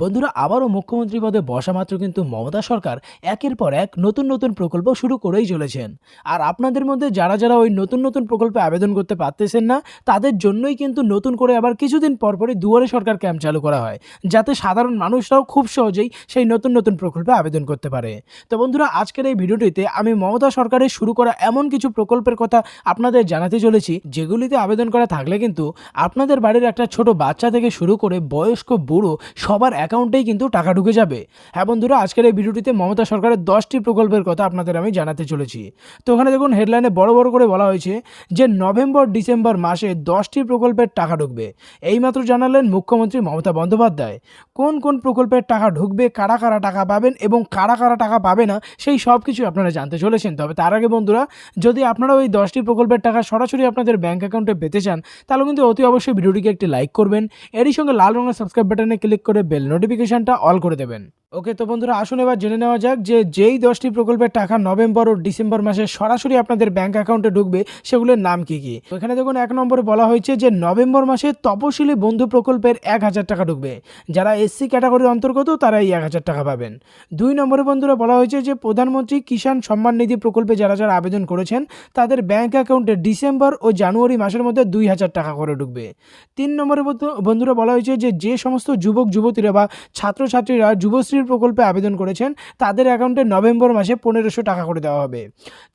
বন্ধুরা, আবারও মুখ্যমন্ত্রী পদে বসা মাত্র কিন্তু মমতা সরকার একের পর এক নতুন নতুন প্রকল্প শুরু করেই চলেছেন। আর আপনাদের মধ্যে যারা যারা ওই নতুন নতুন প্রকল্পে আবেদন করতে পারতেছেন না, তাদের জন্যই কিন্তু নতুন করে আবার কিছুদিন পর পরই দুয়ারে সরকার ক্যাম্প চালু করা হয়, যাতে সাধারণ মানুষরাও খুব সহজেই সেই নতুন নতুন প্রকল্পে আবেদন করতে পারে। তো বন্ধুরা, আজকের এই ভিডিওটিতে আমি মমতা সরকারের শুরু করা এমন কিছু প্রকল্পের কথা আপনাদের জানাতে চলেছি, যেগুলিতে আবেদন করা থাকলে কিন্তু আপনাদের বাড়ির একটা ছোট বাচ্চা থেকে শুরু করে বয়স্ক বুড়ো সবার অ্যাকাউন্টেই কিন্তু টাকা ঢুকে যাবে। হ্যাঁ বন্ধুরা, আজকের এই ভিডিওটিতে মমতা সরকারের দশটি প্রকল্পের কথা আপনাদের আমি জানাতে চলেছি। তো ওখানে দেখুন হেডলাইনে বড় বড় করে বলা হয়েছে যে, নভেম্বর, ডিসেম্বর মাসে দশটি প্রকল্পের টাকা ঢুকবে। এইমাত্র জানালেন মুখ্যমন্ত্রী মমতা বন্দ্যোপাধ্যায়। কোন কোন প্রকল্পের টাকা ঢুকবে, কারা কারা টাকা পাবেন এবং কারা কারা টাকা পাবে না, সেই সব কিছু আপনারা জানতে চলেছেন। তবে তার আগে বন্ধুরা, যদি আপনারা ওই দশটি প্রকল্পের টাকা সরাসরি আপনাদের ব্যাঙ্ক অ্যাকাউন্টে পেতে চান, তাহলে কিন্তু অতি অবশ্যই ভিডিওটিকে একটি লাইক করবেন। এরই সঙ্গে লাল রঙের সাবস্ক্রাইব বাটনে ক্লিক করে নোটিফিকেশনটা অল করে দেবেন। ওকে, তো বন্ধুরা, আসুন এবার জেনে নেওয়া যাক যে যেই দশটি প্রকল্পের টাকা নভেম্বর ও ডিসেম্বর মাসে সরাসরি আপনাদের ব্যাংক অ্যাকাউন্টে ঢুকবে, সেগুলোর নাম কি কি? এখানে দেখুন, এক নম্বরে বলা হয়েছে যে নভেম্বর মাসে তপশিলি বন্ধু প্রকল্পের এক হাজার টাকা ঢুকবে। যারা এসসি ক্যাটাগরির অন্তর্গত তারা এই এক হাজার টাকা পাবেন। দুই নম্বরে বন্ধুরা বলা হয়েছে যে প্রধানমন্ত্রী কিষাণ সম্মান নিধি প্রকল্পে যারা যারা আবেদন করেছেন, তাদের ব্যাংক অ্যাকাউন্টে ডিসেম্বর ও জানুয়ারি মাসের মধ্যে দুই হাজার টাকা করে ঢুকবে। তিন নম্বরে বন্ধু- বন্ধুরা বলা হয়েছে যে যে সমস্ত যুবক, যুবতীরা বা ছাত্রছাত্রীরা যুবশ্রীর প্রকল্পে আবেদন করেছেন, তাদের অ্যাকাউন্টে নভেম্বর মাসে পনেরোশো টাকা করে দেওয়া হবে।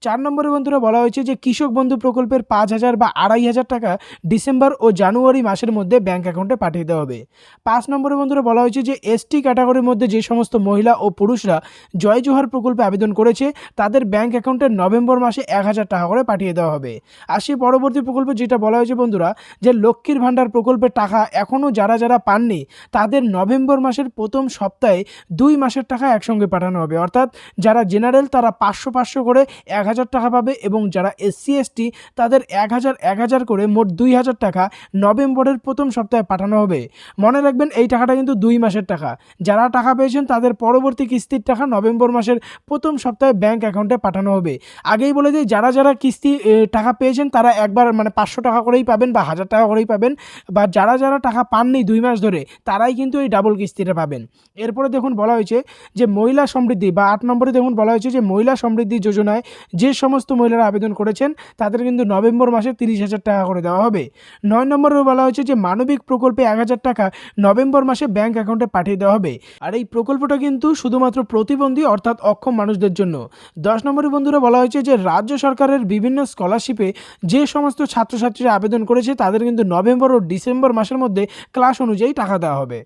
চার নম্বরে বন্ধুরা বলা হয়েছে যে কৃষক বন্ধু প্রকল্পের পাঁচ হাজার বা আড়াই হাজার টাকা ডিসেম্বর ও জানুয়ারি মাসের মধ্যে ব্যাংক অ্যাকাউন্টে পাঠিয়ে দেওয়া হবে। পাঁচ নম্বরে বন্ধুরা বলা হয়েছে যে এসটি ক্যাটাগরির মধ্যে যে সমস্ত মহিলা ও পুরুষরা জয় জোহার প্রকল্পে আবেদন করেছে, তাদের ব্যাংক অ্যাকাউন্টে নভেম্বর মাসে এক হাজার টাকা করে পাঠিয়ে দেওয়া হবে। আর সেই পরবর্তী প্রকল্পে যেটা বলা হয়েছে বন্ধুরা যে লক্ষ্মীর ভাণ্ডার প্রকল্পের টাকা এখনও যারা যারা পাননি, তাদের নভেম্বর মাসের প্রথম সপ্তাহে দুই মাসের টাকা একসঙ্গে পাঠানো হবে। অর্থাৎ যারা জেনারেল তারা পাঁচশো পাঁচশো করে এক হাজার টাকা পাবে এবং যারা এসসি, এসটি তাদের এক হাজার এক হাজার করে মোট দুই হাজার টাকা নভেম্বরের প্রথম সপ্তাহে পাঠানো হবে। মনে রাখবেন এই টাকাটা কিন্তু দুই মাসের টাকা। যারা টাকা পেয়েছেন তাদের পরবর্তী কিস্তির টাকা নভেম্বর মাসের প্রথম সপ্তাহে ব্যাংক অ্যাকাউন্টে পাঠানো হবে। আগেই বলে দিই, যারা যারা কিস্তি টাকা পেয়েছেন তারা একবার মানে পাঁচশো টাকা করেই পাবেন বা হাজার টাকা করেই পাবেন বা যারা যারা টাকা পাননি দুই মাস ধরে তারাই কিন্তু এই ডাবল কিস্তিটা পাবেন। এরপরে দেখুন বলা হয়েছে যে মহিলা সমৃদ্ধি বা আট নম্বরে দেখুন বলা হয়েছে যে মহিলা সমৃদ্ধি যোজনায় যে সমস্ত মহিলারা আবেদন করেছেন, তাদের কিন্তু নভেম্বর মাসে তিরিশ হাজার টাকা করে দেওয়া হবে। নয় নম্বরে বলা হয়েছে যে মানবিক প্রকল্পে এক হাজার টাকা নভেম্বর মাসে ব্যাংক অ্যাকাউন্টে পাঠিয়ে দেওয়া হবে। আর এই প্রকল্পটা কিন্তু শুধুমাত্র প্রতিবন্ধী অর্থাৎ অক্ষম মানুষদের জন্য। দশ নম্বরে বন্ধুরা বলা হয়েছে যে রাজ্য সরকারের বিভিন্ন স্কলারশিপে যে সমস্ত ছাত্রছাত্রীরা আবেদন করেছে, তাদের কিন্তু নভেম্বর ও ডিসেম্বর মাসের মধ্যে ক্লাস অনুযায়ী টাকা দেওয়া হবে।